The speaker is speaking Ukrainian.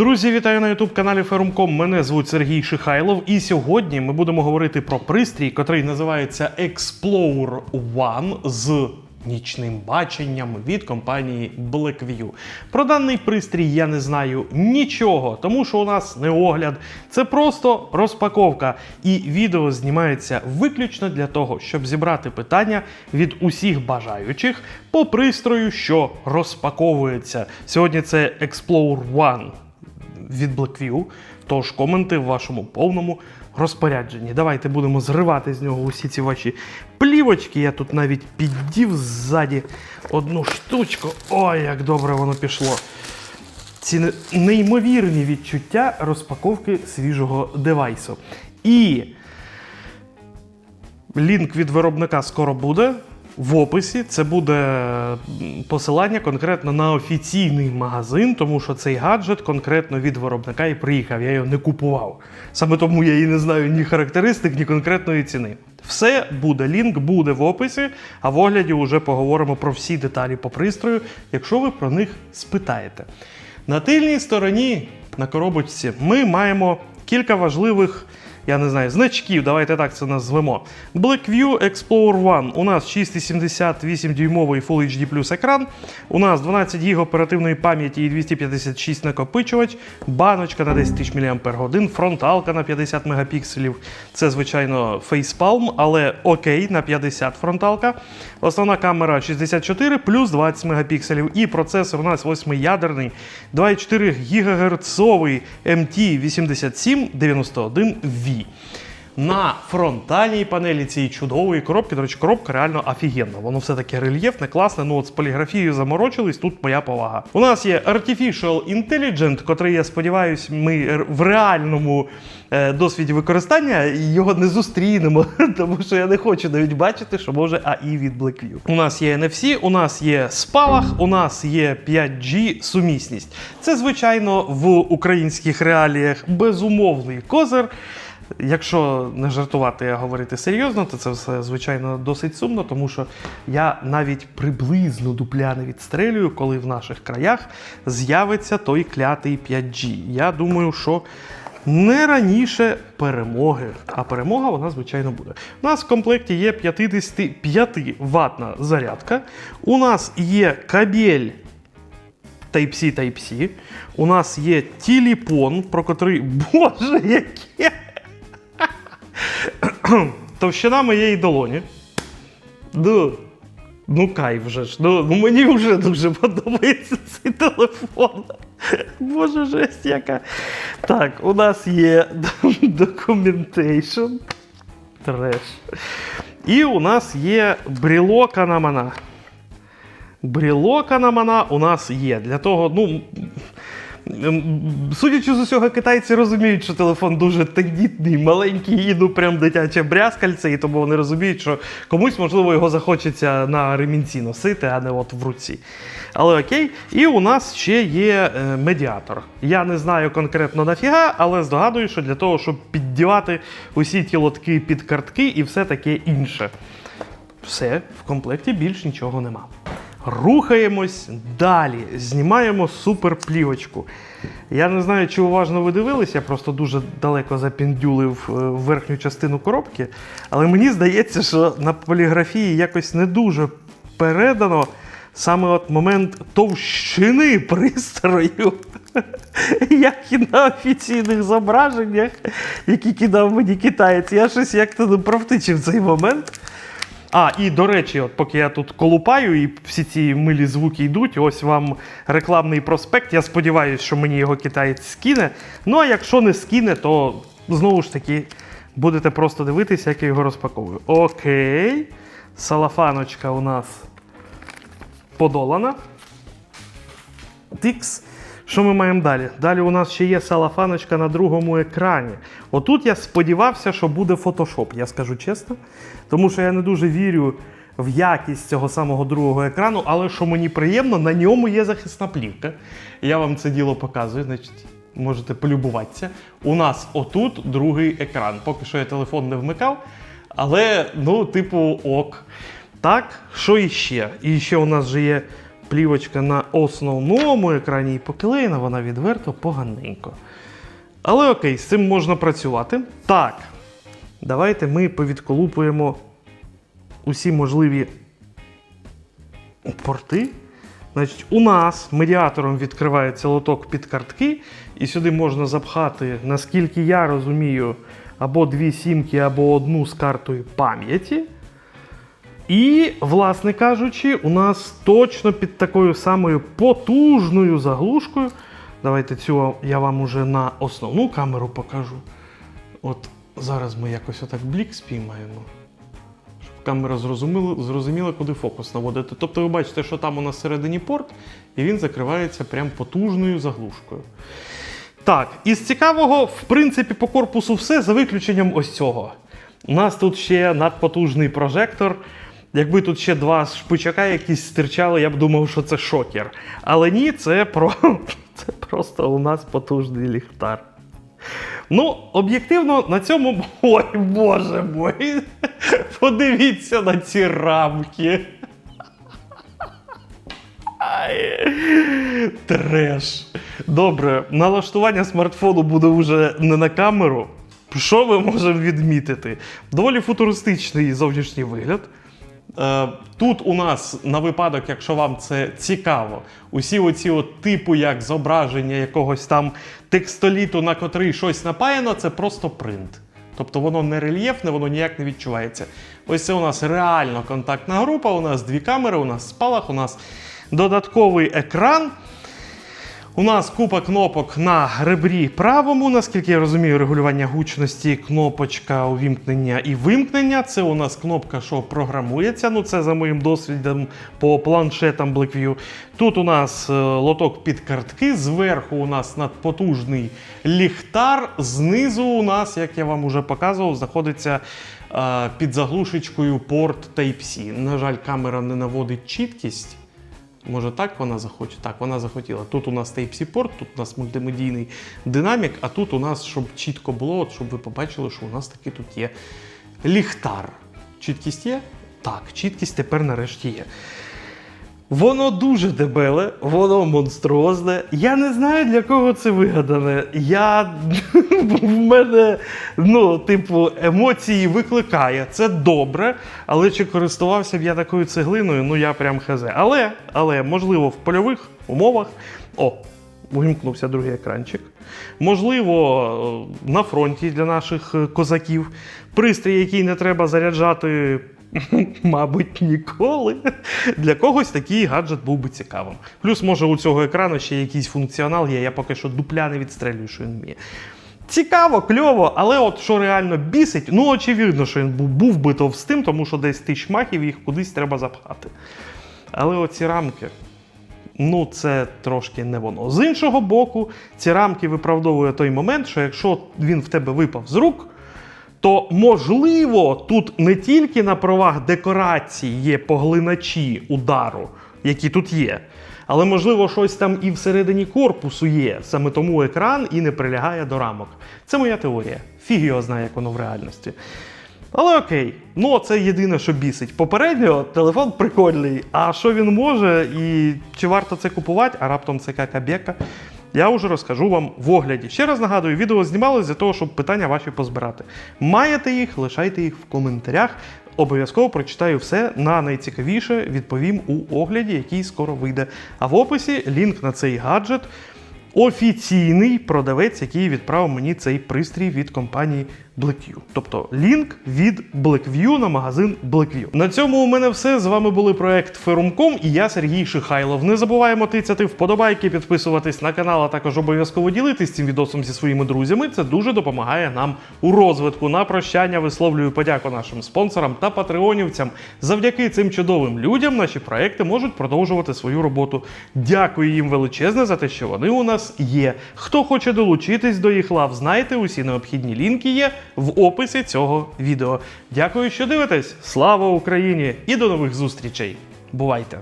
Друзі, вітаю на youtube каналі Ferumcom. Мене звуть Сергій Шихайлов. І сьогодні ми будемо говорити про пристрій, котрий називається Explorer One з нічним баченням від компанії Blackview. Про даний пристрій я не знаю нічого, тому що у нас не огляд, це просто розпаковка. І відео знімається виключно для того, щоб зібрати питання від усіх бажаючих по пристрою, що розпаковується. Сьогодні це Explorer One від Blackview, тож коменти в вашому повному розпорядженні. Давайте будемо зривати з нього усі ці ваші плівочки. Я тут навіть піддів ззаді одну штучку. Ой, як добре воно пішло. Ці неймовірні відчуття розпаковки свіжого девайсу. І Лінк від виробника скоро буде. В описі це буде посилання конкретно на офіційний магазин, тому що цей гаджет конкретно від виробника і приїхав. Я його не купував. Саме тому я і не знаю ні характеристик, ні конкретної ціни. Все буде, лінк буде в описі, а в огляді вже поговоримо про всі деталі по пристрою, якщо ви про них спитаєте. На тильній стороні на коробочці ми маємо кілька важливих, я не знаю, значків, давайте так це назвемо. Blackview Explorer One. У нас 6,78 дюймовий Full HD Plus екран. У нас 12 ГБ оперативної пам'яті і 256 накопичувач, баночка на 10 тисяч мАч, фронталка на 50 мегапікселів. Це, звичайно, Facepalm, але окей, на 50 фронталка. Основна камера 64 плюс 20 мегапікселів. І процесор у нас 8-ядерний 2,4 ГГц MT8791V. На фронтальній панелі цієї чудової коробки, до речі, коробка реально офігенна. Воно все таке рельєфне, класне. Ну от з поліграфією заморочились, тут моя повага. У нас є Artificial Intelligent, котрий, я сподіваюся, ми в реальному е, досвіді використання його не зустрінемо, тому що я не хочу навіть бачити, що може АІ від Blackview. У нас є NFC, у нас є спалах, у нас є 5G сумісність. Це, звичайно, в українських реаліях безумовний козир. Якщо не жартувати, а говорити серйозно, то це все звичайно досить сумно, тому що я навіть приблизно дупля не відстрелюю, коли в наших краях з'явиться той клятий 5G. Я думаю, що не раніше перемоги. А перемога вона, звичайно, буде. У нас в комплекті є 55 ватна зарядка. У нас є кабель Type-C, Type-C. У нас є телефон, про котрий. Боже, яке! Товщина моєї долоні. Ну, ну кайф вже ж. Ну, ну мені вже дуже подобається цей телефон. Боже, жесть яка. Так, у нас є documentation. Треш. І у нас є брелок Анамана. Брілок Анамана у нас є. Для того, ну. М, Судячи з усього, китайці розуміють, що телефон дуже тендітний, маленький і ну прям дитяче брязкальце, і тому вони розуміють, що комусь, можливо, його захочеться на ремінці носити, а не от в руці. Але окей. І у нас ще є е, медіатор. Я не знаю конкретно нафіга, але здогадую, що для того, щоб піддівати усі ті лотки під картки і все таке інше. Все, в комплекті більш нічого нема. Рухаємось далі. Знімаємо суперплівочку. Я не знаю, чи уважно ви дивилися, я просто дуже далеко запіндюлив е, верхню частину коробки. Але мені здається, що на поліграфії якось не дуже передано саме от момент товщини пристрою. Як і на офіційних зображеннях, які кидав мені китаєць. Я щось як-то не провтичив цей момент. А, і до речі, от поки я тут колупаю і всі ці милі звуки йдуть, ось вам рекламний проспект. Я сподіваюся, що мені його китаєць скине. Ну а якщо не скине, то знову ж таки будете просто дивитися, як я його розпаковую. Окей. Салафаночка у нас подолана. Тикс. Що ми маємо далі? Далі у нас ще є салафаночка на другому екрані. Отут я сподівався, що буде фотошоп, я скажу чесно. Тому що я не дуже вірю в якість цього самого другого екрану, але що мені приємно, на ньому є захисна плівка. Я вам це діло показую, значить, можете полюбуватися. У нас отут другий екран. Поки що я телефон не вмикав, але, ну, типу, ок. Так, що іще? І ще у нас же є плівочка на основному екрані і поклеєна вона відверто поганенько. Але окей, з цим можна працювати. Так, давайте ми повідколупуємо усі можливі порти. Значить, у нас медіатором відкривається лоток під картки, і сюди можна запхати, наскільки я розумію, або дві сімки, або одну з картою пам'яті. І, власне кажучи, у нас точно під такою самою потужною заглушкою. Давайте цю я вам уже на основну камеру покажу. От зараз ми якось отак блік спіймаємо. Щоб камера зрозуміла, зрозуміла, куди фокус наводити. Тобто ви бачите, що там у нас всередині порт, і він закривається прям потужною заглушкою. Так, із цікавого, в принципі, по корпусу все за виключенням ось цього. У нас тут ще надпотужний прожектор. Якби тут ще два шпичака якісь стирчали, я б думав, що це шокер. Але ні, це, про... це просто у нас потужний ліхтар. Ну, об'єктивно, на цьому. Ой, боже мой! Подивіться на ці рамки. Треш. Добре, налаштування смартфону буде вже не на камеру. Що ми можемо відмітити? Доволі футуристичний зовнішній вигляд. Е, Тут у нас на випадок, якщо вам це цікаво, усі оці от типу як зображення якогось там текстоліту, на котрий щось напаяно, це просто принт. Тобто воно не рельєфне, воно ніяк не відчувається. Ось це у нас реально контактна група, у нас дві камери, у нас спалах, у нас додатковий екран. У нас купа кнопок на ребрі правому, наскільки я розумію, регулювання гучності, кнопочка увімкнення і вимкнення. Це у нас кнопка, що програмується. Ну, це за моїм досвідом по планшетам Blackview. Тут у нас е, лоток під картки, зверху у нас надпотужний ліхтар. Знизу у нас, як я вам уже показував, знаходиться е, під заглушечкою порт Type-C. На жаль, камера не наводить чіткість. Може так вона захоче? Так, вона захотіла. Тут у нас Type-C порт, тут у нас мультимедійний динамік, а тут у нас, щоб чітко було, щоб ви побачили, що у нас таки тут є ліхтар. Чіткість є? Так, чіткість тепер нарешті є. Воно дуже дебеле, воно монструозне. Я не знаю, для кого це вигадане. Я в мене, ну, типу, емоції викликає. Це добре. Але чи користувався б я такою цеглиною, ну я прям хазе. Але, але, можливо, в польових умовах. О, Увімкнувся другий екранчик. Можливо, е, на фронті для наших е, козаків. Пристрій, який не треба заряджати, мабуть, ніколи. Для когось такий гаджет був би цікавим. Плюс, може, у цього екрану ще якийсь функціонал є. Я поки що дупля не відстрелюю, що він вміє. Цікаво, кльово, але от що реально бісить, ну очевидно, що він був, був би товстим, тому що десь тисяч махів їх кудись треба запхати. Але оці рамки. Ну, це трошки не воно. З іншого боку, ці рамки виправдовує той момент, що якщо він в тебе випав з рук, то можливо тут не тільки на правах декорації є поглиначі удару, які тут є, але можливо щось там і всередині корпусу є. Саме тому екран і не прилягає до рамок. Це моя теорія. Фіг його знає, як воно в реальності. Але окей, ну це єдине, що бісить. Попередньо телефон прикольний. А що він може і чи варто це купувати, а раптом це какабека, я вже розкажу вам в огляді. Ще раз нагадую, відео знімалось для того, щоб питання ваші позбирати. Маєте їх, лишайте їх в коментарях. Обов'язково прочитаю все на найцікавіше, відповім у огляді, який скоро вийде. А в описі лінк на цей гаджет. Офіційний продавець, який відправив мені цей пристрій від компанії Blackview. Тобто лінк від Blackview на магазин Blackview. На цьому у мене все. З вами були проект Ферумком і я Сергій Шихайлов. Не забуваємо тицяти вподобайки, підписуватись на канал, а також обов'язково ділитись цим відосом зі своїми друзями. Це дуже допомагає нам у розвитку. На прощання висловлюю подяку нашим спонсорам та патреонівцям. Завдяки цим чудовим людям наші проекти можуть продовжувати свою роботу. Дякую їм величезне за те, що вони у нас є. Хто хоче долучитись до їх лав, знайте, усі необхідні лінки є в описі цього відео. Дякую, що дивитесь. Слава Україні! І до нових зустрічей! Бувайте!